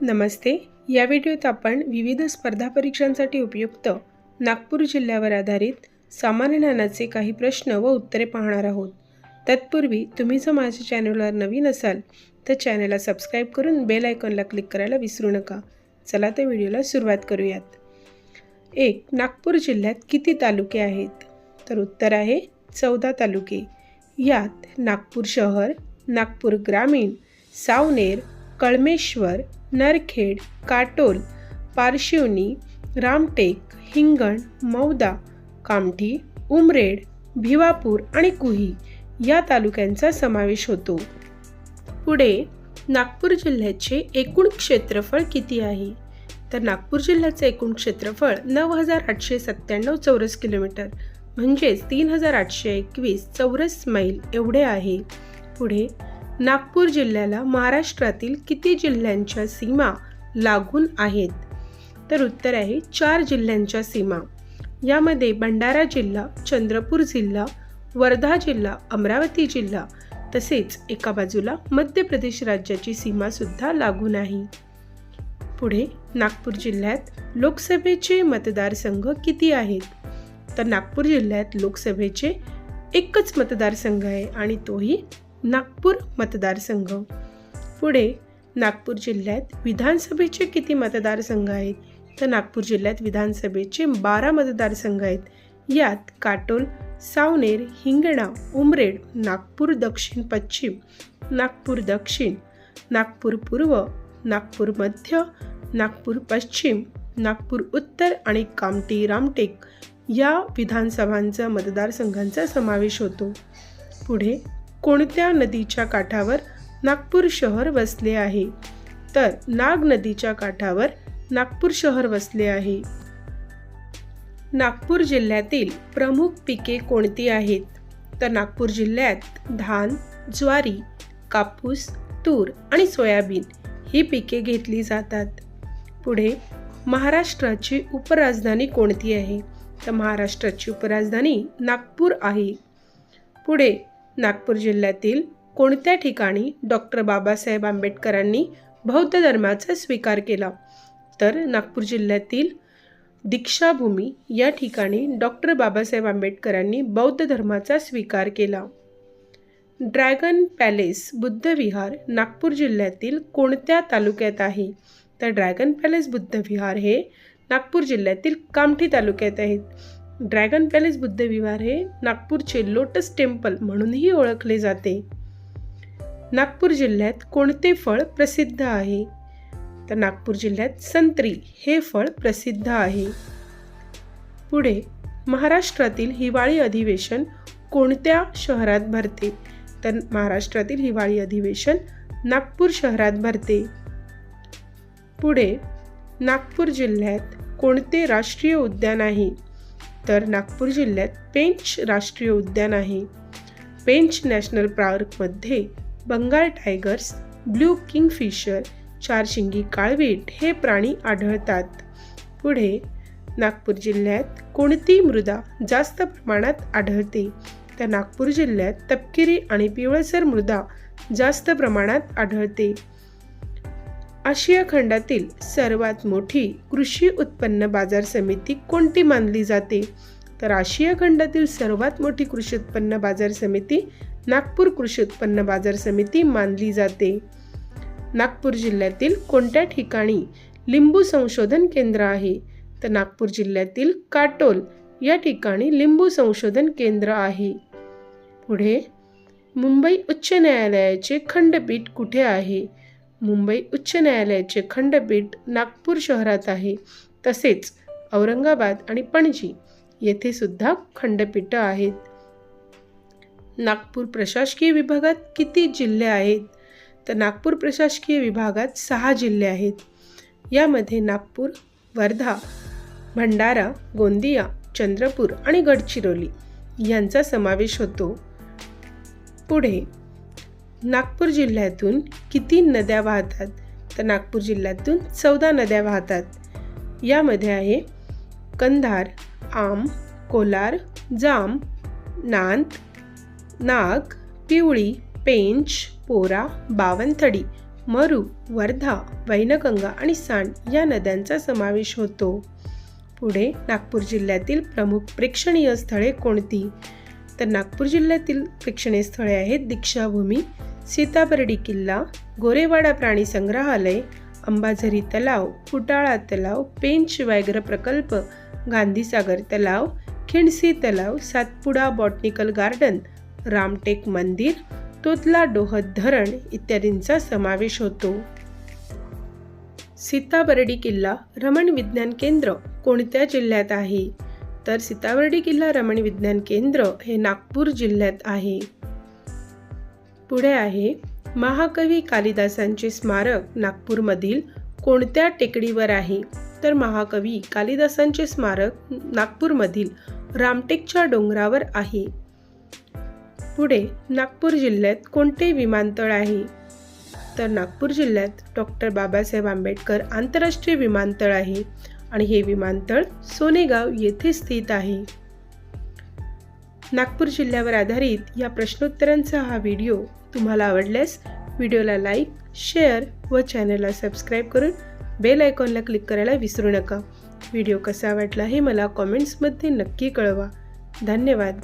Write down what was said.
नमस्ते. या व्हिडिओत आपण विविध स्पर्धा परीक्षांसाठी उपयुक्त नागपूर जिल्ह्यावर आधारित सामान्य ज्ञानाचे काही प्रश्न व उत्तरे पाहणार आहोत. तत्पूर्वी तुम्ही जर माझ्या चॅनलवर नवीन असाल तर चॅनलला सबस्क्राईब करून बेल आयकॉनला क्लिक करायला विसरू नका. चला तर व्हिडिओला सुरुवात करूयात. एक नागपूर जिल्ह्यात किती तालुके आहेत? तर उत्तर आहे चौदा तालुके. यात नागपूर शहर नागपूर ग्रामीण सावनेर कळमेश्वर नरखेड काटोल पारशिवनी रामटेक हिंगण मौदा कामठी उमरेड भिवापूर आणि कुही या तालुक्यांचा समावेश होतो. पुढे नागपूर जिल्ह्याचे एकूण क्षेत्रफळ किती आहे? तर नागपूर जिल्ह्याचे एकूण क्षेत्रफळ नऊ हजार आठशे सत्त्याण्णव चौरस किलोमीटर म्हणजेच तीन हजार आठशे एकवीस चौरस मैल एवढे आहे. पुढे नागपूर जिल्ह्याला महाराष्ट्रातील किती जिल्ह्यांच्या सीमा लागून आहेत? तर उत्तर आहे चार जिल्ह्यांच्या सीमा. यामध्ये भंडारा जिल्हा चंद्रपूर जिल्हा वर्धा जिल्हा अमरावती जिल्हा तसेच एका बाजूला मध्य प्रदेश राज्याची सीमासुद्धा लागून आहे. पुढे नागपूर जिल्ह्यात लोकसभेचे मतदारसंघ किती आहेत? तर नागपूर जिल्ह्यात लोकसभेचे एकच मतदारसंघ आहे आणि तोही नागपूर मतदारसंघ. पुढे नागपूर जिल्ह्यात विधानसभेचे किती मतदारसंघ आहेत? तर नागपूर जिल्ह्यात विधानसभेचे बारा मतदारसंघ आहेत. यात काटोल सावनेर हिंगणा उमरेड नागपूर दक्षिण पश्चिम नागपूर दक्षिण नागपूर पूर्व नागपूर मध्य नागपूर पश्चिम नागपूर उत्तर आणि कामटी रामटेक या विधानसभांचा मतदारसंघांचा समावेश होतो. पुढे कोणत्या नदीच्या काठावर नागपूर शहर वसले आहे? तर नाग नदीच्या काठावर नागपूर शहर वसले आहे. नागपूर जिल्ह्यातील प्रमुख पिके कोणती आहेत? तर नागपूर जिल्ह्यात धान ज्वारी कापूस तूर आणि सोयाबीन ही पिके घेतली जातात. पुढे महाराष्ट्राची उपराजधानी कोणती आहे? तर महाराष्ट्राची उपराजधानी नागपूर आहे. पुढे नागपूर जिल्ह्यातील कोणत्या ठिकाणी डॉक्टर बाबासाहेब आंबेडकरांनी बौद्ध धर्माचा स्वीकार केला? तर नागपूर जिल्ह्यातील दीक्षाभूमी या ठिकाणी डॉक्टर बाबासाहेब आंबेडकरांनी बौद्ध धर्माचा स्वीकार केला. ड्रॅगन पॅलेस बुद्धविहार नागपूर जिल्ह्यातील कोणत्या तालुक्यात आहे? तर ड्रॅगन पॅलेस बुद्धविहार हे नागपूर जिल्ह्यातील कामठी तालुक्यात आहेत ड्रॅगन पॅलेस बुद्धविहार हे नागपूरचे लोटस टेम्पल म्हणूनही ओळखले जाते. नागपूर जिल्ह्यात कोणते फळ प्रसिद्ध आहे? तर नागपूर जिल्ह्यात संत्री हे फळ प्रसिद्ध आहे. पुढे महाराष्ट्रातील हिवाळी अधिवेशन कोणत्या शहरात भरते? तर महाराष्ट्रातील हिवाळी अधिवेशन नागपूर शहरात भरते. पुढे नागपूर जिल्ह्यात कोणते राष्ट्रीय उद्यान आहे? तर नागपूर जिल्ह्यात पेंच राष्ट्रीय उद्यान आहे. पेंच नॅशनल पार्कमध्ये बंगाल टायगर्स ब्ल्यू किंगफिशर चारशिंगी काळवीट हे प्राणी आढळतात. पुढे नागपूर जिल्ह्यात कोणती मृदा जास्त प्रमाणात आढळते? तर नागपूर जिल्ह्यात तपकिरी आणि पिवळसर मृदा जास्त प्रमाणात आढळते. आशिया खंडातील सर्वात मोठी कृषी उत्पन्न बाजार समिती कोणती मानली जाते? तर आशिया खंडातील सर्वात मोठी कृषी उत्पन्न बाजार समिती नागपूर कृषी उत्पन्न बाजार समिती मानली जाते. नागपूर जिल्ह्यातील कोणत्या ठिकाणी लिंबू संशोधन केंद्र आहे? तर नागपूर जिल्ह्यातील काटोल या ठिकाणी लिंबू संशोधन केंद्र आहे. पुढे मुंबई उच्च न्यायालयाचे खंडपीठ कुठे आहे? मुंबई उच्च न्यायालयाचे खंडपीठ नागपूर शहरात आहे. तसेच औरंगाबाद आणि पणजी येथे सुद्धा खंडपीठ आहेत. नागपूर प्रशासकीय विभागात किती जिल्हे आहेत? तर नागपूर प्रशासकीय विभागात सहा जिल्हे आहेत. यामध्ये नागपूर वर्धा भंडारा गोंदिया चंद्रपूर आणि गडचिरोली यांचा समावेश होतो. पुढे नागपूर जिल्ह्यातून किती नद्या वाहतात? तर नागपूर जिल्ह्यातून चौदा नद्या वाहतात. यामध्ये आहे कंधार आम कोलार जाम नांत नाग पिवळी पेंच पोरा बावनथडी मरू वर्धा वैनगंगा आणि सांड या नद्यांचा समावेश होतो. पुढे नागपूर जिल्ह्यातील प्रमुख प्रेक्षणीय स्थळे कोणती? तर नागपूर जिल्ह्यातील प्रेक्षणीय स्थळे आहेत दीक्षाभूमी सीताबर्डी किल्ला गोरेवाडा प्राणी संग्रहालय अंबाझरी तलाव फुटाळा तलाव पेंच व्याघ्र प्रकल्प गांधीसागर तलाव खिंडसी तलाव सातपुडा बॉटनिकल गार्डन रामटेक मंदिर तोतला डोहत धरण इत्यादींचा समावेश होतो. सीताबर्डी किल्ला रमण विज्ञान केंद्र कोणत्या जिल्ह्यात आहे? तर सीताबर्डी किल्ला रमण विज्ञान केंद्र हे नागपूर जिल्ह्यात आहे. पुढे आहे महाकवी कालिदासांचे स्मारक नागपूरमधील कोणत्या टेकडीवर आहे? तर महाकवी कालिदासांचे स्मारक नागपूरमधील रामटेकच्या डोंगरावर आहे. पुढे नागपूर जिल्ह्यात कोणते विमानतळ आहे? तर नागपूर जिल्ह्यात डॉक्टर बाबासाहेब आंबेडकर आंतरराष्ट्रीय विमानतळ आहे. आणि हे विमानतळ सोनेगाव येथे स्थित आहे. नागपूर जिल्ह्यावर आधारित या प्रश्नोत्तरांचा हा व्हिडिओ तुम्हाला आवडल्यास व्हिडिओला लाईक शेअर व चॅनलला सबस्क्राईब करून बेल आयकॉनला क्लिक करायला विसरू नका. व्हिडिओ कसा वाटला हे मला कॉमेंट्समध्ये नक्की कळवा. धन्यवाद.